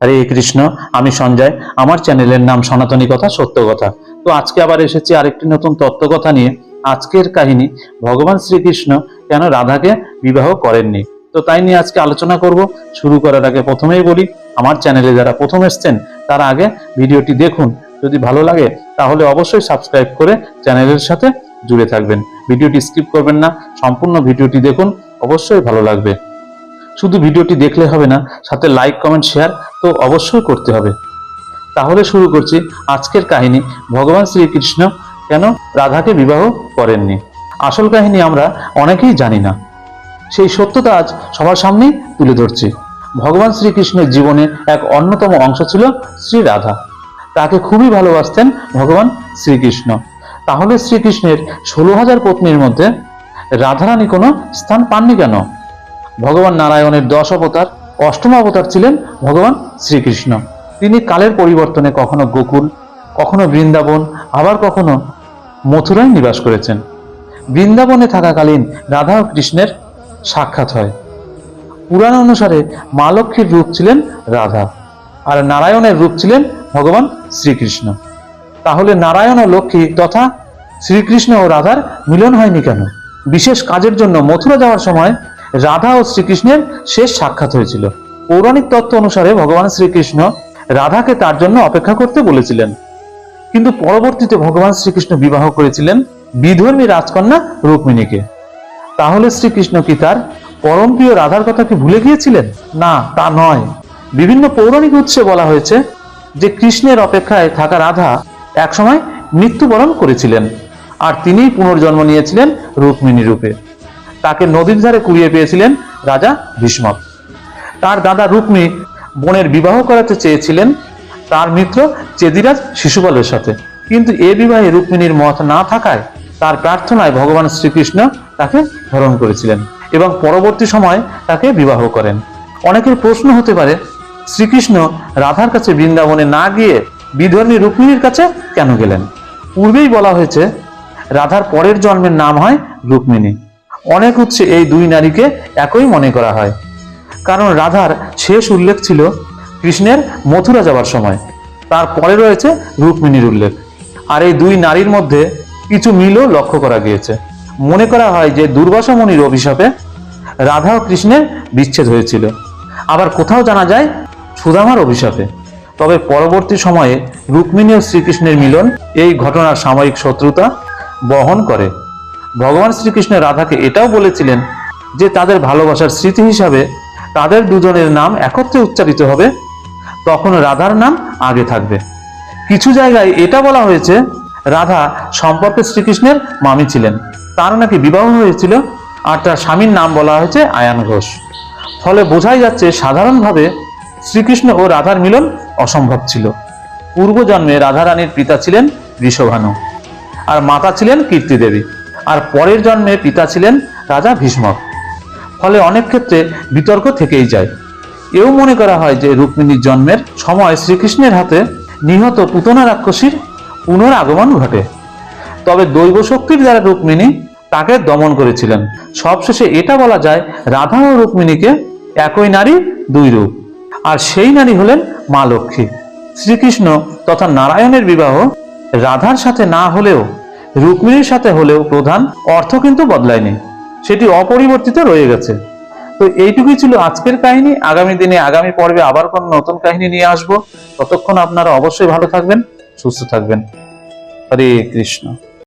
হরে কৃষ্ণ, আমি সঞ্জয়। আমার চ্যানেলের নাম সনাতনী কথা, সত্য কথা। তো আজকে আবার এসেছি আরেকটি নতুন তত্ত্বকথা নিয়ে। আজকের কাহিনী, ভগবান শ্রীকৃষ্ণ কেন রাধাকে বিবাহ করেননি? তো তাই নিয়ে আজকে আলোচনা করব। শুরু করার আগে প্রথমেই বলি, আমার চ্যানেলে যারা প্রথম এসছেন, তারা আগে ভিডিওটি দেখুন। যদি ভালো লাগে, তাহলে অবশ্যই সাবস্ক্রাইব করে চ্যানেলের সাথে জুড়ে থাকবেন। ভিডিওটি স্কিপ করবেন না, সম্পূর্ণ ভিডিওটি দেখুন, অবশ্যই ভালো লাগবে। শুধু ভিডিওটি দেখলে হবে না, সাথে লাইক, কমেন্ট, শেয়ার তো অবশ্যই করতে হবে। তাহলে শুরু করছি আজকের কাহিনী ভগবান শ্রীকৃষ্ণ কেন রাধাকে বিবাহ করেননি। আসল কাহিনী আমরা অনেকেই জানি না। সেই সত্যতা আজ সবার সামনেই তুলে ধরছি। ভগবান শ্রীকৃষ্ণের জীবনে এক অন্যতম অংশ ছিল শ্রী রাধা। তাকে খুবই ভালোবাসতেন ভগবান শ্রীকৃষ্ণ। তাহলে শ্রীকৃষ্ণের ষোলো হাজার পত্নীর মধ্যে রাধারানী কোনো স্থান পাননি কেন? ভগবান নারায়ণের দশ অবতার অষ্টম অবতার ছিলেন ভগবান শ্রীকৃষ্ণ। তিনি কালের পরিবর্তনে কখনো গোকুল, কখনো বৃন্দাবন, আবার কখনো মথুরায় নিবাস করেছেন। বৃন্দাবনে থাকাকালীন রাধা ও কৃষ্ণের সাক্ষাৎ হয়। পুরাণ অনুসারে মা লক্ষ্মীর রূপ ছিলেন রাধা আর নারায়ণের রূপ ছিলেন ভগবান শ্রীকৃষ্ণ। তাহলে নারায়ণ ও লক্ষ্মী তথা শ্রীকৃষ্ণ ও রাধার মিলন হয়নি কেন? বিশেষ কাজের জন্য মথুরা যাওয়ার সময় রাধা ও শ্রীকৃষ্ণের শেষ সাক্ষাৎ হয়েছিল। পৌরাণিক তত্ত্ব অনুসারে ভগবান শ্রীকৃষ্ণ রাধাকে তার জন্য অপেক্ষা করতে বলেছিলেন। কিন্তু পরবর্তীতে ভগবান শ্রীকৃষ্ণ বিবাহ করেছিলেন বিধর্মী রাজকন্যা রুক্মিণীকে। তাহলে শ্রীকৃষ্ণ কি তার পরম প্রিয় রাধার কথা কি ভুলে গিয়েছিলেন? না, তা নয়। বিভিন্ন পৌরাণিক উৎসে বলা হয়েছে যে কৃষ্ণের অপেক্ষায় থাকা রাধা একসময় মৃত্যুবরণ করেছিলেন। আর তিনিই পুনর্জন্ম নিয়েছিলেন রুক্মিণী রূপে। তাকে নদীর ধারে কুড়িয়ে পেয়েছিলেন রাজা ভীষ্ম তার দাদা রুক্মী বোনের বিবাহ করাতে চেয়েছিলেন তার মিত্র চেদিরাজ শিশুপালের সাথে। কিন্তু এ বিবাহে রুক্মিণীর মত না থাকায় তার প্রার্থনায় ভগবান শ্রীকৃষ্ণ তাকে ধরণ করেছিলেন এবং পরবর্তী সময় তাকে বিবাহ করেন। অনেকের প্রশ্ন হতে পারে, শ্রীকৃষ্ণ রাধার কাছে বৃন্দাবনে না গিয়ে বিধর্মী রুক্মিণীর কাছে কেন গেলেন? পূর্বেই বলা হয়েছে, রাধার পরের জন্মের নাম হয় রুক্মিণী। অনেক উৎসে এই দুই নারীকে একই মনে করা হয়। কারণ রাধার শেষ উল্লেখ ছিল কৃষ্ণের মথুরা যাওয়ার সময়। তারপরে রয়েছে রুক্মিণীর উল্লেখ। আর এই দুই নারীর মধ্যে কিছু মিলও লক্ষ্য করা গিয়েছে। মনে করা হয় যে দুর্বাসা মুনির অভিশাপে রাধা ও কৃষ্ণের বিচ্ছেদ হয়েছিল। আবার কোথাও জানা যায় সুদামার অভিশাপে। তবে পরবর্তী সময়ে রুক্মিণী ও শ্রীকৃষ্ণের মিলন এই ঘটনার সাময়িক শত্রুতা বহন করে। ভগবান শ্রীকৃষ্ণ রাধাকে এটাও বলেছিলেন যে তাদের ভালোবাসার স্মৃতি হিসাবে তাদের দুজনের নাম একত্রে উচ্চারিত হবে, তখন রাধার নাম আগে থাকবে। কিছু জায়গায় এটা বলা হয়েছে, রাধা সম্পর্কে শ্রীকৃষ্ণের মামি ছিলেন। তার নাকি বিবাহ হয়েছিল আর তার স্বামীর নাম বলা হয়েছে আয়ান ঘোষ। ফলে বোঝাই যাচ্ছে সাধারণভাবে শ্রীকৃষ্ণ ও রাধার মিলন অসম্ভব ছিল। পূর্বজন্মে রাধারানীর পিতা ছিলেন বৃষভানু আর মাতা ছিলেন কীর্তি দেবী আর পরের জন্মে পিতা ছিলেন রাজা ভীষ্ম ফলে অনেক ক্ষেত্রে বিতর্ক থেকেই যায়। এও মনে করা হয় যে রুক্মিণীর জন্মের সময় শ্রীকৃষ্ণের হাতে নিহত পুতনা রাক্ষসীর পুনরাগমন ঘটে। তবে দৈব শক্তির দ্বারা রুক্মিণী তাকে দমন করেছিলেন। সবশেষে এটা বলা যায় রাধা ও রুক্মিণীকে একই নারী, দুই রূপ। আর সেই নারী হলেন মা লক্ষ্মী। শ্রীকৃষ্ণ তথা নারায়ণের বিবাহ রাধার সাথে না হলেও রুক্মিণীর সাথে হলেও প্রধান অর্থ কিন্তু বদলায়নি। সেটি অপরিবর্তিত রয়ে গেছে। তো এইটুকুই ছিল আজকের কাহিনী। আগামী দিনে আগামী পর্বে আবার কোন নতুন কাহিনী নিয়ে আসব। ততক্ষণ আপনারা অবশ্যই ভালো থাকবেন, সুস্থ থাকবেন। হরে কৃষ্ণ।